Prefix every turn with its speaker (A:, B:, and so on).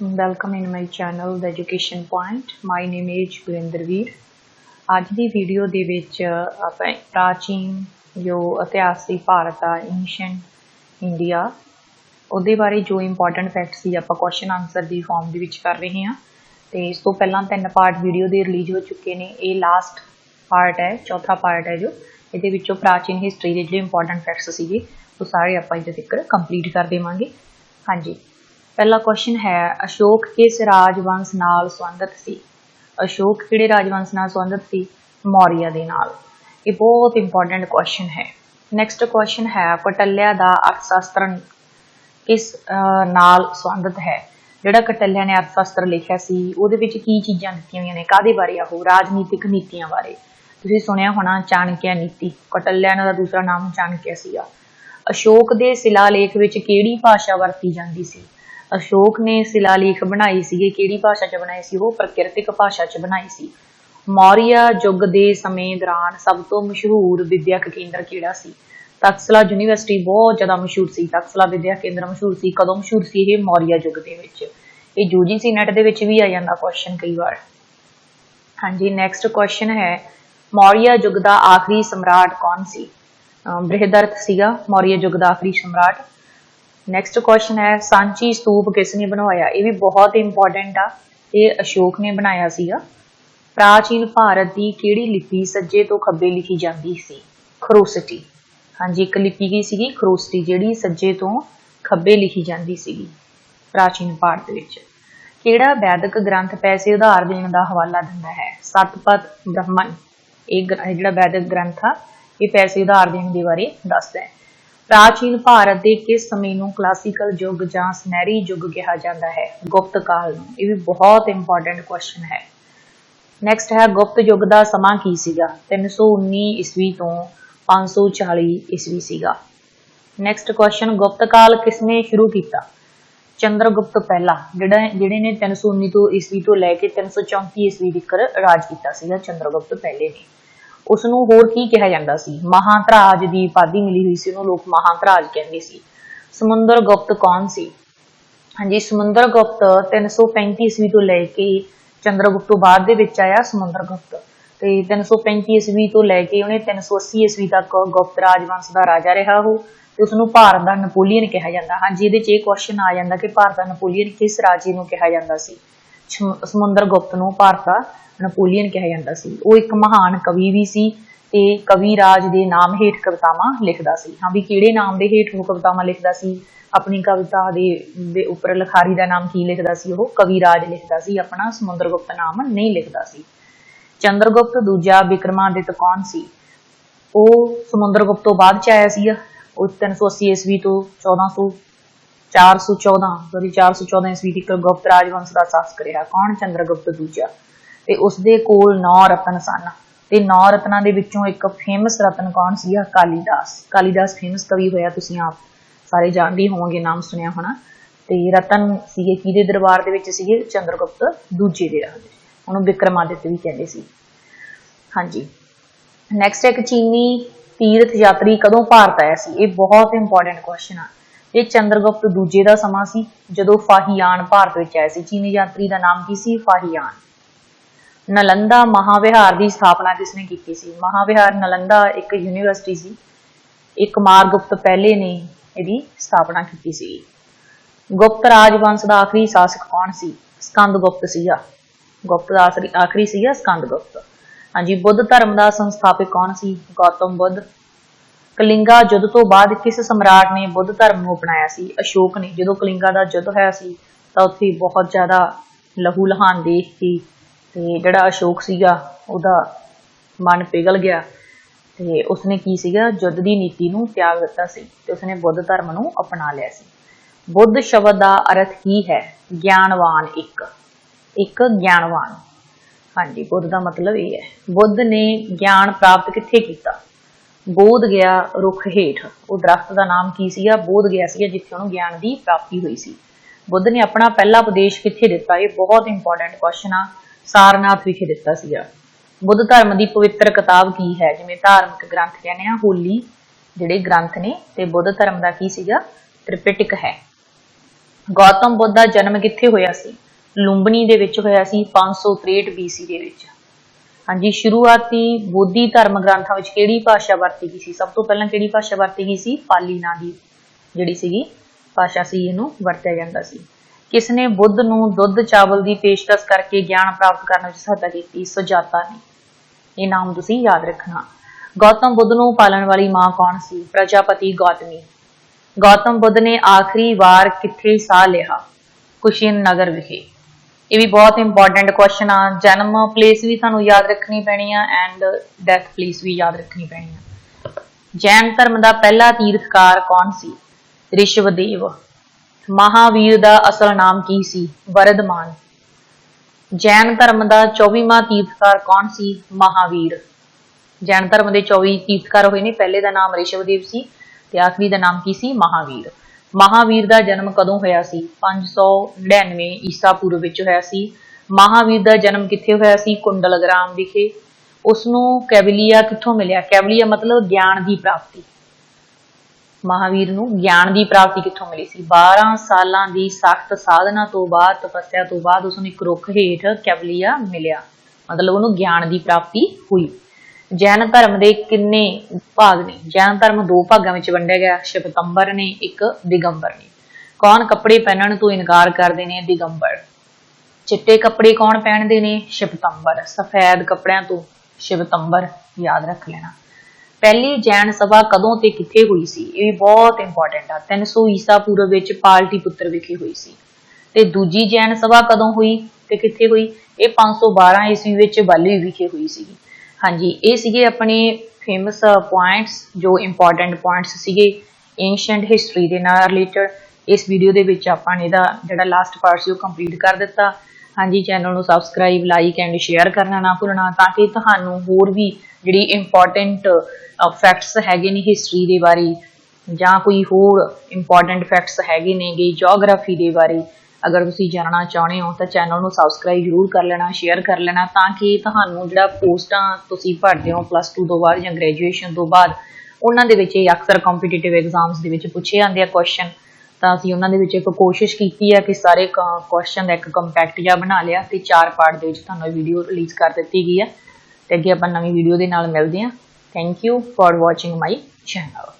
A: Welcome in my channel education point my My name is Gurinderveer ਅੱਜ ਦੀ video ਦੇ ਵਿੱਚ ਆਪਾਂ ਪ੍ਰਾਚੀਨ ਜੋ ਇਤਿਹਾਸ ਸੀ, ਭਾਰਤ ਦਾ ਐਂਸ਼ੀਅੰਟ ਇੰਡੀਆ ਉਹਦੇ ਬਾਰੇ ਜੋ ਇੰਪੋਰਟੈਂਟ ਫੈਕਟਸ ਸੀ, ਆਪਾਂ ਕੁਐਸਚਨ ਆਨਸਰ ਦੀ ਫਾਰਮ ਦੇ ਵਿੱਚ ਕਰ ਰਹੇ ਹਾਂ। ਤੇ ਇਸ ਤੋਂ ਪਹਿਲਾਂ ਤਿੰਨ ਪਾਰਟ ਵੀਡੀਓ ਦੇ ਰਿਲੀਜ਼ ਹੋ ਚੁੱਕੇ ਨੇ। ਇਹ ਲਾਸਟ ਪਾਰਟ ਹੈ, ਚੌਥਾ ਪਾਰਟ ਹੈ ਜੋ। ਇਹਦੇ ਵਿੱਚੋਂ ਪ੍ਰਾਚੀਨ ਹਿਸਟਰੀ ਦੇ ਜਿਹੜੇ ਇੰਪੋਰਟੈਂਟ ਫੈਕਟਸ ਸੀਗੇ, ਉਹ ਸਾਰੇ ਆਪਾਂ ਇਹਦੇ ਤੱਕ ਕੰਪਲੀਟ ਕਰ ਦੇਵਾਂਗੇ। ਹਾਂਜੀ। ਪਹਿਲਾ ਕੁਐਸਚਨ ਹੈ, ਅਸ਼ੋਕ ਕਿਸ ਰਾਜਵੰਸ਼ ਨਾਲ ਸੰਬੰਧਿਤ ਸੀ? ਅਸ਼ੋਕ ਕਿਹੜੇ ਰਾਜਵੰਸ਼ ਨਾਲ ਸੰਬੰਧਿਤ ਸੀ? ਮੌਰੀਆ ਦੇ ਨਾਲ। ਇਹ ਬਹੁਤ ਇੰਪੋਰਟੈਂਟ ਕੁਐਸਚਨ ਹੈ। ਨੈਕਸਟ ਕੁਐਸਚਨ ਹੈ, ਕਟਲਿਆ ਦਾ ਅਰਥਸ਼ਾਸਤਰ ਕਿਸ ਨਾਲ ਸੰਬੰਧਿਤ ਹੈ? ਜਿਹੜਾ ਕਟਲਿਆ ਨੇ ਅਰਥਸ਼ਾਸਤਰ ਲਿਖਿਆ ਸੀ, ਉਹਦੇ ਵਿੱਚ ਕੀ ਚੀਜ਼ਾਂ ਦਿੱਤੀਆਂ ਹੋਈਆਂ ਨੇ? ਕਾਦੇ ਬਾਰੇ ਆ ਉਹ? ਰਾਜਨੀਤਿਕ ਨੀਤੀਆਂ ਬਾਰੇ। ਤੁਸੀਂ ਸੁਣਿਆ ਹੋਣਾ, ਚਾਣਕਿਆ ਨੀਤੀ। ਕਟਲਿਆ ਦਾ ਦੂਸਰਾ ਨਾਮ ਚਾਣਕਿਆ ਸੀਗਾ। ਅਸ਼ੋਕ ਦੇ ਸ਼ਿਲਾਲੇਖ ਵਿੱਚ ਕਿਹੜੀ ਭਾਸ਼ਾ ਵਰਤੀ ਜਾਂਦੀ ਸੀ? ਅਸ਼ੋਕ ਨੇ ਸ਼ਿਲਾਲੇਖ ਬਣਾਈ ਸੀਗੇ, ਕਿਹੜੀ ਭਾਸ਼ਾ 'ਚ ਬਣਾਈ ਸੀ? ਉਹ ਪ੍ਰਕਿਰਤਿਕ ਭਾਸ਼ਾ 'ਚ ਬਣਾਈ ਸੀ। ਮੌਰੀਆ ਯੁੱਗ ਦੇ ਸਮੇਂ ਦੌਰਾਨ ਸਭ ਤੋਂ ਮਸ਼ਹੂਰ ਵਿਦਿਅਕ ਕੇਂਦਰ ਕਿਹੜਾ ਸੀ? ਤਕਸਲਾ ਯੂਨੀਵਰਸਿਟੀ ਬਹੁਤ ਜ਼ਿਆਦਾ ਮਸ਼ਹੂਰ ਸੀ। ਤਕਸਲਾ ਵਿਦਿਅਕ ਕੇਂਦਰ ਮਸ਼ਹੂਰ ਸੀ। ਕਦੋਂ ਮਸ਼ਹੂਰ ਸੀ ਇਹ ਮੌਰੀਆ ਯੁੱਗ ਦੇ ਵਿੱਚ? ਇਹ ਯੂਜੀਸੀ ਨੈਟ ਦੇ ਵਿੱਚ ਵੀ ਆ ਜਾਂਦਾ ਕੁਐਸਚਨ ਕਈ ਵਾਰ। ਹਾਂਜੀ ਨੈਕਸਟ ਕੁਐਸਚਨ ਹੈ, ਮੌਰੀਆ ਯੁੱਗ ਦਾ ਆਖਰੀ ਸਮਰਾਟ ਕੌਣ ਸੀ? ਬ੍ਰਿਹਦਰਥ ਸੀਗਾ, ਮੌਰੀਆ ਯੁੱਗ ਦਾ ਆਖਰੀ ਸਮਰਾਟ ਨੈਕਸਟ ਕੁਐਸਚਨ ਹੈ ਸਾਂਚੀ ਸਤੂਪ ਕਿਸ ਨੇ ਬਣਵਾਇਆ? ਇਹ ਵੀ ਬਹੁਤ ਇੰਪੋਰਟੈਂਟ ਆ। ਇਹ ਅਸ਼ੋਕ ਨੇ ਬਣਾਇਆ ਸੀਗਾ। ਪ੍ਰਾਚੀਨ ਭਾਰਤ ਦੀ ਕਿਹੜੀ ਲਿਪੀ ਸੱਜੇ ਤੋਂ ਖੱਬੇ ਲਿਖੀ ਜਾਂਦੀ ਸੀ? ਖਰੋਸਟੀ। ਹਾਂਜੀ, ਇੱਕ ਲਿਪੀ ਕੀ ਸੀਗੀ? ਖਰੋਸਟੀ, ਜਿਹੜੀ ਸੱਜੇ ਤੋਂ ਖੱਬੇ ਲਿਖੀ ਜਾਂਦੀ ਸੀਗੀ ਪ੍ਰਾਚੀਨ ਭਾਰਤ ਵਿੱਚ। ਕਿਹੜਾ ਵੈਦਿਕ ਗ੍ਰੰਥ ਪੈਸੇ ਉਧਾਰ ਦੇਣ ਦਾ ਹਵਾਲਾ ਦਿੰਦਾ ਹੈ? ਸਤਪਥ ਬ੍ਰਹਮਨ ਇਹ ਗ੍ਰ- ਇਹ ਜਿਹੜਾ ਵੈਦਿਕ ਗ੍ਰੰਥ ਆ, ਇਹ ਪੈਸੇ ਉਧਾਰ ਦੇਣ ਦੇ ਬਾਰੇ ਦੱਸਦਾ ਹੈ। ਪ੍ਰਾਚੀਨ ਭਾਰਤ ਦੇ ਕਿਸ ਸਮੇਂ ਨੂੰ ਕਲਾਸੀਕਲ ਯੁੱਗ ਜਾਂ ਸੁਨਹਿਰੀ ਯੁੱਗ ਕਿਹਾ ਜਾਂਦਾ ਹੈ? ਗੁਪਤ ਕਾਲ ਨੂੰ। ਇਹ ਵੀ ਬਹੁਤ ਇੰਪੋਰਟੈਂਟ ਕੁਐਸਚਨ ਹੈ। ਨੈਕਸਟ ਹੈ, ਗੁਪਤ ਯੁੱਗ ਦਾ ਸਮਾਂ ਕੀ ਸੀਗਾ? 319 ਈਸਵੀ ਤੋਂ 540 ਈਸਵੀ ਸੀਗਾ। ਨੈਕਸਟ ਕੁਐਸਚਨ ਗੁਪਤ ਕਾਲ ਕਿਸਨੇ ਸ਼ੁਰੂ ਕੀਤਾ? ਚੰਦਰਗੁਪਤ ਪਹਿਲਾ, ਜਿਹੜਾ ਜਿਹੜੇ ਨੇ 319 ਤੋਂ ਈਸਵੀ ਤੋਂ ਲੈ ਕੇ 334 ਈਸਵੀ ਤੱਕ ਰਾਜ ਕੀਤਾ ਸੀਗਾ, ਚੰਦਰਗੁਪਤ ਪਹਿਲੇ ਨੇ। ਉਸ ਨੂੰ ਹੋਰ ਕੀ ਕਿਹਾ ਜਾਂਦਾ ਸੀ? ਮਹਾਂਤਰਾਜ ਦੀ ਉਪਾਧੀ ਮਿਲੀ ਹੋਈ ਸੀ, ਉਹਨੂੰ ਲੋਕ ਮਹਾਂਤਰਾਜ ਕਹਿੰਦੇ ਸੀ। ਸਮੁੰਦਰ ਗੁਪਤ ਕੌਣ ਸੀ? ਹਾਂਜੀ, ਸਮੁੰਦਰ ਗੁਪਤ 335 ਈਸਵੀ ਤੋਂ ਲੈ ਕੇ ਚੰਦਰਗੁਪਤ ਤੋਂ ਬਾਅਦ ਦੇ ਵਿੱਚ ਆਇਆ ਸਮੁੰਦਰ ਗੁਪਤ। ਤੇ 335 ਈਸਵੀ ਤੋਂ ਲੈ ਕੇ ਉਹਨੇ 380 ਈਸਵੀ ਤੱਕ ਗੁਪਤ ਰਾਜਵੰਸ਼ ਦਾ ਰਾਜਾ ਰਿਹਾ ਉਹ ਤੇ ਉਸ ਨੂੰ ਭਾਰਤ ਦਾ ਨਪੋਲੀਅਨ ਕਿਹਾ ਜਾਂਦਾ। ਹਾਂਜੀ, ਇਹਦੇ 'ਚ ਇਹ ਕੁਐਸਚਨ ਆ ਜਾਂਦਾ ਕਿ ਭਾਰਤ ਦਾ ਨਪੋਲੀਅਨ ਕਿਸ ਰਾਜੇ ਨੂੰ ਕਿਹਾ ਜਾਂਦਾ ਸੀ? ਛਮ- ਸਮੁੰਦਰ ਗੁਪਤ ਨੂੰ ਭਾਰਤ ਦਾ ਨਪੋਲੀਅਨ ਕਿਹਾ ਜਾਂਦਾ ਸੀ। ਉਹ ਇੱਕ ਮਹਾਨ ਕਵੀ ਵੀ ਸੀ ਤੇ ਕਵੀ ਰਾਜ ਦੇ ਨਾਮ ਹੇਠ ਕਵਿਤਾਵਾਂ ਲਿਖਦਾ ਸੀ। ਹਾਂ ਵੀ ਕਿਹੜੇ ਨਾਮ ਦੇ ਹੇਠ ਉਹ ਕਵਿਤਾਵਾਂ ਲਿਖਦਾ ਸੀ? ਆਪਣੀ ਕਵਿਤਾ ਦੇ ਦੇ ਉੱਪਰ ਲਿਖਾਰੀ ਦਾ ਨਾਮ ਕੀ ਲਿਖਦਾ ਸੀ? ਉਹ ਕਵੀ ਰਾਜ ਲਿਖਦਾ ਸੀ। ਆਪਣਾ ਸਮੁੰਦਰਗੁਪਤ ਨਾਮ ਨਹੀਂ ਲਿਖਦਾ ਸੀ। ਚੰਦਰਗੁਪਤ ਦੂਜਾ ਵਿਕਰਮਾਦਿੱਤ ਕੌਣ ਸੀ? ਉਹ ਸਮੁੰਦਰਗੁਪਤ ਤੋਂ ਬਾਅਦ ਚ ਆਇਆ ਸੀ ਉਹ 380 ਈਸਵੀ ਤੋਂ 1400 414 ਸੌਰੀ 414 ਈਸਵੀ ਤੱਕ ਗੁਪਤ ਰਾਜਵੰਸ਼ ਦਾ ਸ਼ਾਸਕ ਰਿਹਾ ਕੌਣ? ਚੰਦਰਗੁਪਤ ਦੂਜਾ। ਤੇ ਉਸਦੇ ਕੋਲ ਨੌ ਰਤਨ ਸਨ। ਤੇ ਨੌ ਰਤਨਾਂ ਦੇ ਵਿੱਚੋਂ ਇੱਕ ਫੇਮਸ ਰਤਨ ਕੌਣ ਸੀਗਾ ਕਾਲੀਦਾਸ। ਕਾਲੀਦਾਸ ਫੇਮਸ ਕਵੀ ਹੋਇਆ ਤੁਸੀਂ ਆਪ ਸਾਰੇ ਜਾਣਦੇ ਹੀ ਹੋਵੋਗੇ, ਨਾਮ ਸੁਣਿਆ ਹੋਣਾ। ਤੇ ਰਤਨ ਸੀਗੇ ਕਿਹਦੇ ਦਰਬਾਰ ਦੇ ਵਿੱਚ ਸੀਗੇ? ਚੰਦਰਗੁਪਤ ਦੂਜੇ ਦੇ ਰਾਜ ਉਹਨੂੰ ਵਿਕਰਮਾਦਿੱਤ ਵੀ ਕਹਿੰਦੇ ਸੀ। ਹਾਂਜੀ। ਨੈਕਸਟ ਇੱਕ ਚੀਨੀ ਤੀਰਥ ਯਾਤਰੀ ਕਦੋਂ ਭਾਰਤ ਆਇਆ ਸੀ? ਇਹ ਬਹੁਤ ਇੰਪੋਰਟੈਂਟ ਕੁਐਸਚਨ ਆ। ਇਹ ਚੰਦਰਗੁਪਤ ਦੂਜੇ ਦਾ ਸਮਾਂ ਸੀ ਜਦੋਂ ਫਾਹੀਆਨ ਭਾਰਤ ਵਿੱਚ ਆਇਆ ਸੀ। ਚੀਨੀ ਯਾਤਰੀ ਦਾ ਨਾਮ ਕੀ ਸੀ? ਫਾਹੀਆਨ। ਨਲੰਦਾ ਮਹਾਵਿਹਾਰ ਦੀ ਸਥਾਪਨਾ ਕਿਸਨੇ ਕੀਤੀ ਸੀ? ਮਹਾਵਿਹਾਰ ਨਲੰਦਾ ਇੱਕ ਯੂਨੀਵਰਸਿਟੀ ਸੀ। ਇੱਕ ਮਾਰਗੁਪਤ ਪਹਿਲੇ ਨੇ ਇਹਦੀ ਸਥਾਪਨਾ ਕੀਤੀ ਸੀ। ਗੁਪਤ ਰਾਜਵੰਸ਼ ਦਾ ਆਖਰੀ ਸ਼ਾਸਕ ਕੌਣ ਸੀ? ਸਕੰਦਗੁਪਤ ਸੀਗਾ। ਗੁਪਤ ਦਾ ਆਖਰੀ- ਸੀਗਾ ਸੀਗਾ ਸਕੰਦਗੁਪਤ। ਹਾਂਜੀ, ਬੁੱਧ ਧਰਮ ਦਾ ਸੰਸਥਾਪਕ ਕੌਣ ਸੀ? ਗੌਤਮ ਬੁੱਧ। ਕਲਿੰਗਾ ਯੁੱਧ ਤੋਂ ਬਾਅਦ ਕਿਸ ਸਮਰਾਟ ਨੇ ਬੁੱਧ ਧਰਮ ਨੂੰ ਅਪਣਾਇਆ ਸੀ? ਅਸ਼ੋਕ ਨੇ। ਜਦੋਂ ਕਲਿੰਗਾ ਦਾ ਯੁੱਧ ਹੋਇਆ ਸੀ, ਤਾਂ ਉੱਥੇ ਬਹੁਤ ਜ਼ਿਆਦਾ ਲਹੂ ਲਹਾਨ ਦੇਖ ਕੇ ਤੇ ਜਿਹੜਾ ਅਸ਼ੋਕ ਸੀਗਾ, ਉਹਦਾ ਮਨ ਪਿਘਲ ਗਿਆ ਤੇ ਉਸਨੇ ਕੀ ਸੀਗਾ ਯੁੱਧ ਦੀ ਨੀਤੀ ਨੂੰ ਤਿਆਗ ਦਿੱਤਾ ਸੀ ਤੇ ਉਸਨੇ ਬੁੱਧ ਧਰਮ ਨੂੰ ਅਪਣਾ ਲਿਆ ਸੀ। ਬੁੱਧ ਸ਼ਬਦ ਦਾ ਅਰਥ ਕੀ ਹੈ ਗਿਆਨਵਾਨ ਇੱਕ ਇੱਕ ਗਿਆਨਵਾਨ। ਹਾਂਜੀ, ਬੁੱਧ ਦਾ ਮਤਲਬ ਇਹ ਹੈ। ਬੁੱਧ ਨੇ ਗਿਆਨ ਪ੍ਰਾਪਤ ਕਿੱਥੇ ਕੀਤਾ? ਬੋਧ ਗਿਆ ਰੁੱਖ ਹੇਠ। ਉਹ ਦਰਖਤ ਦਾ ਨਾਮ ਕੀ ਸੀਗਾ? ਬੋਧ ਗਿਆ ਸੀਗਾ, ਜਿੱਥੇ ਉਹਨੂੰ ਗਿਆਨ ਦੀ ਪ੍ਰਾਪਤੀ ਹੋਈ ਸੀ। ਬੁੱਧ ਨੇ ਆਪਣਾ ਪਹਿਲਾ ਉਪਦੇਸ਼ ਕਿੱਥੇ ਦਿੱਤਾ? ਇਹ ਬਹੁਤ ਇੰਪੋਰਟੈਂਟ ਕੁਐਸਚਨ ਆ। ਸਾਰਨਾਥ ਵਿਖੇ ਦਿੱਤਾ ਸੀਗਾ। ਬੁੱਧ ਧਰਮ ਦੀ ਪਵਿੱਤਰ ਕਿਤਾਬ ਕੀ ਹੈ? ਜਿਵੇਂ ਧਾਰਮਿਕ ਗ੍ਰੰਥ ਕਹਿੰਦੇ ਆ, ਹੋਲੀ ਜਿਹੜੇ ਗ੍ਰੰਥ ਨੇ ਤੇ ਬੁੱਧ ਧਰਮ ਦਾ ਕੀ ਸੀਗਾ? ਤ੍ਰਿਪਿਟਕ ਹੈ। ਗੌਤਮ ਬੁੱਧ ਦਾ ਜਨਮ ਕਿੱਥੇ ਹੋਇਆ ਸੀ? ਲੁੰਬਨੀ ਦੇ ਵਿੱਚ ਹੋਇਆ ਸੀ 563 BC ਦੇ ਵਿੱਚ। ਹਾਂਜੀ, ਸ਼ੁਰੂਆਤੀ ਬੋਧੀ ਧਰਮ ਗ੍ਰੰਥਾਂ ਵਿੱਚ ਕਿਹੜੀ ਭਾਸ਼ਾ ਵਰਤੀ ਗਈ ਸੀ? ਸਭ ਤੋਂ ਪਹਿਲਾਂ ਕਿਹੜੀ ਭਾਸ਼ਾ ਵਰਤੀ ਗਈ ਸੀ? ਪਾਲੀ ਨਾਂ ਦੀ ਜਿਹੜੀ ਸੀਗੀ ਭਾਸ਼ਾ ਸੀ, ਇਹਨੂੰ ਵਰਤਿਆ ਜਾਂਦਾ ਸੀ। ਕਿਸ ਨੇ ਬੁੱਧ ਨੂੰ ਦੁੱਧ ਚਾਵਲ ਦੀ ਪੇਸ਼ਕਸ਼ ਕਰਕੇ ਗਿਆਨ ਪ੍ਰਾਪਤ ਕਰਨ ਵਿੱਚ ਸਹਾਇਤਾ ਕੀਤੀ ਸੁਜਾਤਾ ਨੇ ਇਹ ਨਾਮ ਤੁਸੀਂ ਯਾਦ ਰੱਖਣਾ। ਗੌਤਮ ਬੁੱਧ ਨੂੰ ਪਾਲਣ ਵਾਲੀ ਮਾਂ ਕੌਣ ਸੀ? ਪ੍ਰਜਾਪਤੀ ਗੌਤਮੀ। ਗੌਤਮ ਬੁੱਧ ਨੇ ਆਖਰੀ ਵਾਰ ਕਿੱਥੇ ਸਾਹ ਲਿਆ? ਕੁਸ਼ੀਨ ਨਗਰ ਵਿਖੇ। ਇਹ ਵੀ ਬਹੁਤ ਇੰਪੋਰਟੈਂਟ ਕੁਐਸਚਨ ਆ। ਜਨਮ ਪਲੇਸ ਵੀ ਤੁਹਾਨੂੰ ਯਾਦ ਰੱਖਣੀ ਪੈਣੀ ਆ ਐਂਡ ਡੈਥ ਪਲੇਸ ਵੀ ਯਾਦ ਰੱਖਣੀ ਪੈਣੀ ਆ। ਜੈਨ ਧਰਮ ਦਾ ਪਹਿਲਾ ਤੀਰਥਕਾਰ ਕੌਣ ਸੀ? ਰਿਸ਼ਵਦੇਵ। ਮਹਾਵੀਰ ਦਾ ਅਸਲ ਨਾਮ ਕੀ ਸੀ? ਵਰਦਮਾਨ ਜੈਨ ਧਰਮ ਦਾ 24ਵਾਂ ਤੀਰਥਕਾਰ ਕੌਣ ਸੀ? ਮਹਾਵੀਰ। ਜੈਨ ਧਰਮ ਦੇ 24 ਤੀਰਥਕਾਰ ਹੋਏ ਨੇ। ਪਹਿਲੇ ਦਾ ਨਾਮ ਰਿਸ਼ਵਦੇਵ ਸੀ ਤੇ ਆਖਰੀ ਦਾ ਨਾਮ ਕੀ ਸੀ? ਮਹਾਵੀਰ। ਮਹਾਵੀਰ ਦਾ ਜਨਮ ਕਦੋਂ ਹੋਇਆ ਸੀ? 599 ਈਸਾ ਪੂਰਵ ਵਿੱਚ ਹੋਇਆ ਸੀ। ਮਹਾਵੀਰ ਦਾ ਜਨਮ ਕਿੱਥੇ ਹੋਇਆ ਸੀ? ਕੁੰਡਲਗ੍ਰਾਮ ਵਿਖੇ। ਉਸ ਨੂੰ ਕੈਵਲੀਆ ਕਿੱਥੋਂ ਮਿਲਿਆ? ਕੈਵਲੀਆ ਮਤਲਬ ਗਿਆਨ ਦੀ ਪ੍ਰਾਪਤੀ। ਮਹਾਵੀਰ ਨੂੰ ਗਿਆਨ ਦੀ ਪ੍ਰਾਪਤੀ ਕਿੱਥੋਂ ਮਿਲੀ ਸੀ? 12 ਸਾਲਾਂ ਦੀ ਸਖਤ ਸਾਧਨਾ ਤੋਂ ਬਾਅਦ, ਤਪੱਸਿਆ ਤੋਂ ਬਾਅਦ ਉਸ ਨੂੰ ਇੱਕ ਰੁੱਖ ਹੇਠ ਕੈਵਲੀਆ ਮਿਲਿਆ। ਮਤਲਬ ਉਹਨੂੰ ਗਿਆਨ ਦੀ ਪ੍ਰਾਪਤੀ ਹੋਈ। ਜੈਨ ਧਰਮ ਦੇ ਕਿੰਨੇ ਭਾਗ ਨੇ? ਜੈਨ ਧਰਮ ਦੋ ਭਾਗਾਂ ਵਿੱਚ ਵੰਡਿਆ ਗਿਆ। ਸ਼ਪਤੰਬਰ ਨੇ, ਇੱਕ ਦਿਗੰਬਰ ਨੇ। ਕੌਣ ਕੱਪੜੇ ਪਹਿਨਣ ਤੋਂ ਇਨਕਾਰ ਕਰਦੇ ਨੇ? ਦਿਗੰਬਰ। ਚਿੱਟੇ ਕੱਪੜੇ ਕੌਣ ਪਹਿਨਦੇ ਨੇ? ਸ਼ਿਵਤੰਬਰ ਸਫੈਦ ਕੱਪੜਿਆਂ ਤੋਂ ਸ਼ਿਵਤੰਬਰ ਯਾਦ ਰੱਖ ਲੈਣਾ। ਪਹਿਲੀ ਜੈਨ ਸਭਾ ਕਦੋਂ ਤੇ ਕਿੱਥੇ ਹੋਈ ਸੀ? ਇਹ ਵੀ ਬਹੁਤ ਇੰਪੋਰਟੈਂਟ ਆ। 300 ਈਸਾ ਪੂਰਵ ਵਿੱਚ ਪਾਲਟੀਪੁੱਤਰ ਵਿਖੇ ਹੋਈ ਸੀ। ਤੇ ਦੂਜੀ ਜੈਨ ਸਭਾ ਕਦੋਂ ਹੋਈ ਤੇ ਕਿੱਥੇ ਹੋਈ? ਇਹ 512 ਈਸਵੀ ਵਿੱਚ ਬਾਲੀ ਵਿਖੇ ਹੋਈ ਸੀ। ਹਾਂਜੀ, ਇਹ ਸੀਗੇ ਆਪਣੇ ਫੇਮਸ ਪੁਆਇੰਟਸ ਜੋ ਇੰਪੋਰਟੈਂਟ ਪੁਆਇੰਟਸ ਸੀਗੇ ਐਂਸ਼ੀਅੰਟ ਹਿਸਟਰੀ ਦੇ ਨਾਲ ਰਿਲੇਟਡ ਇਸ ਵੀਡੀਓ ਦੇ ਵਿੱਚ ਆਪਾਂ ਨੇ ਇਹਦਾ ਜਿਹੜਾ ਲਾਸਟ ਪਾਰਟ ਸੀ ਉਹ ਕੰਪਲੀਟ ਕਰ ਦਿੱਤਾ। ਹਾਂਜੀ ਚੈਨਲ ਨੂੰ ਸਬਸਕ੍ਰਾਈਬ ਲਾਈਕ ਐਂਡ ਸ਼ੇਅਰ ਕਰਨਾ ਨਾ ਭੁੱਲਣਾ ਤਾਂ ਕਿ ਤੁਹਾਨੂੰ ਹੋਰ ਵੀ ਜਿਹੜੀ ਇੰਪੋਰਟੈਂਟ ਫੈਕਟਸ ਹੈਗੇ ਨੇ ਹਿਸਟਰੀ ਦੇ ਬਾਰੇ ਜਾਂ ਕੋਈ ਹੋਰ ਇੰਪੋਰਟੈਂਟ ਫੈਕਟਸ ਹੈਗੇ ਨੇਗੇ ਜੀਓਗ੍ਰਾਫੀ ਦੇ ਬਾਰੇ, ਅਗਰ ਤੁਸੀਂ ਜਾਣਨਾ ਚਾਹੁੰਦੇ ਹੋ ਤਾਂ ਚੈਨਲ ਨੂੰ ਸਬਸਕ੍ਰਾਈਬ ਜ਼ਰੂਰ ਕਰ ਲੈਣਾ ਸ਼ੇਅਰ ਕਰ ਲੈਣਾ ਤਾਂ ਕਿ ਤੁਹਾਨੂੰ ਜਿਹੜਾ ਪੋਸਟਾਂ ਤੁਸੀਂ ਭਰਦੇ ਹੋ ਪਲੱਸ 2 ਤੋਂ ਬਾਅਦ ਜਾਂ ਗ੍ਰੈਜੂਏਸ਼ਨ ਤੋਂ ਬਾਅਦ, ਉਹਨਾਂ ਦੇ ਵਿੱਚ ਇਹ ਅਕਸਰ ਕੰਪੀਟੀਟਿਵ ਐਗਜ਼ਾਮਸ ਦੇ ਵਿੱਚ ਪੁੱਛੇ ਜਾਂਦੇ ਆ ਕੁਐਸਚਨ ਤਾਂ ਅਸੀਂ ਉਹਨਾਂ ਦੇ ਵਿੱਚ ਇੱਕ ਕੋਸ਼ਿਸ਼ ਕੀਤੀ ਹੈ ਕਿ ਸਾਰੇ ਕੁਐਸਚਨ ਦਾ ਇੱਕ ਕੰਪੈਕਟ ਜਿਹਾ ਬਣਾ ਲਿਆ ਤੇ ਚਾਰ ਪਾਰਟ ਦੇ ਵਿੱਚ ਤੁਹਾਨੂੰ ਇਹ ਵੀਡੀਓ ਰਿਲੀਜ਼ ਕਰ ਦਿੱਤੀ ਗਈ ਹੈ ਤੇ ਅੱਗੇ ਆਪਾਂ ਨਵੀਂ ਵੀਡੀਓ ਦੇ ਨਾਲ ਮਿਲਦੇ ਹਾਂ। Thank you for watching my channel